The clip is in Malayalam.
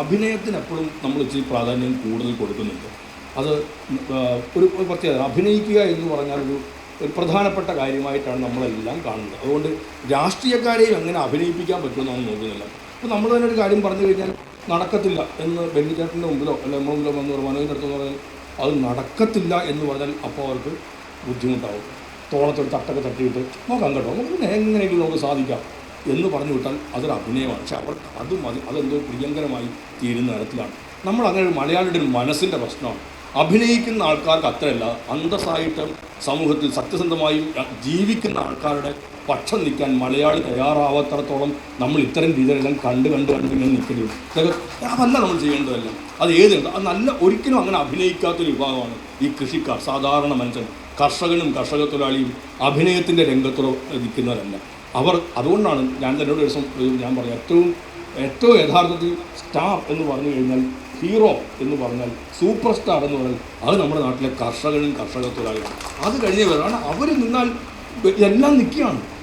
അഭിനയത്തിന് എപ്പോഴും നമ്മൾ ഇച്ചിരി പ്രാധാന്യം കൂടുതൽ കൊടുക്കുന്നുണ്ട്. അത് ഒരു പ്രത്യേക അഭിനയിക്കുക എന്ന് പറഞ്ഞാൽ ഒരു ഒരു പ്രധാനപ്പെട്ട കാര്യമായിട്ടാണ് നമ്മളെല്ലാം കാണുന്നത്. അതുകൊണ്ട് രാഷ്ട്രീയക്കാരെയും അങ്ങനെ അഭിനയിപ്പിക്കാൻ പറ്റുമെന്നാണ് നോക്കുന്നില്ല അപ്പോൾ നമ്മൾ തന്നെ ഒരു കാര്യം പറഞ്ഞു കഴിഞ്ഞാൽ നടക്കത്തില്ല എന്ന് ബെന്നിച്ചേട്ടന്റെ മുമ്പിലോ അല്ലെ നമ്മുടെ മുമ്പിലോ വന്ന് മനോജിന്റെ പറഞ്ഞാൽ അത് നടക്കത്തില്ല എന്ന് പറഞ്ഞാൽ അപ്പോൾ അവർക്ക് ബുദ്ധിമുട്ടാവും. തോളത്തൊരു തട്ടൊക്കെ തട്ടിയിട്ട് നോക്കാം കേട്ടോ നമുക്ക് എങ്ങനെയെങ്കിലും നമുക്ക് സാധിക്കാം. എന്ന് പറഞ്ഞു വിട്ടാൽ അതൊരു അഭിനയമാണ്. പക്ഷെ അവർ അത് മതി അതെന്തോ പ്രിയങ്കരമായി തീരുന്ന തരത്തിലാണ്. നമ്മൾ അങ്ങനെ ഒരു മലയാളിയുടെ ഒരു മനസ്സിന്റെ പ്രശ്നമാണ്. അഭിനയിക്കുന്ന ആൾക്കാർക്ക് അത്രയല്ല അന്തസ്സായിട്ട് സമൂഹത്തിൽ സത്യസന്ധമായും ജീവിക്കുന്ന ആൾക്കാരുടെ പക്ഷം നിൽക്കാൻ മലയാളി തയ്യാറാവാത്തടത്തോളം നമ്മൾ ഇത്തരം രീതിയിലെല്ലാം കണ്ട് കണ്ട് കണ്ട് ഇങ്ങനെ നിൽക്കരുത് ഇതൊക്കെ അതല്ല നമ്മൾ ചെയ്യേണ്ടതല്ല. അത് ഏത് അത് നല്ല ഒരിക്കലും അങ്ങനെ അഭിനയിക്കാത്തൊരു വിഭാഗമാണ് ഈ കൃഷിക്കാർ സാധാരണ മനുഷ്യൻ. കർഷകനും കർഷക തൊഴിലാളിയും അഭിനയത്തിന്റെ രംഗത്തോ നിൽക്കുന്നവരല്ല. അവർ അതുകൊണ്ടാണ് ഞാൻ തന്നെ ഒരു ദിവസം ഞാൻ പറഞ്ഞു ഏറ്റവും ഏറ്റവും യഥാർത്ഥത്തിൽ സ്റ്റാർ എന്ന് പറഞ്ഞു കഴിഞ്ഞാൽ ഹീറോ എന്ന് പറഞ്ഞാൽ സൂപ്പർ സ്റ്റാർ എന്ന് പറഞ്ഞാൽ അത് നമ്മുടെ നാട്ടിലെ കർഷകരും കർഷക അത് കഴിഞ്ഞവരാണ് അവർ നിന്നാൽ എല്ലാം നിൽക്കുകയാണ്.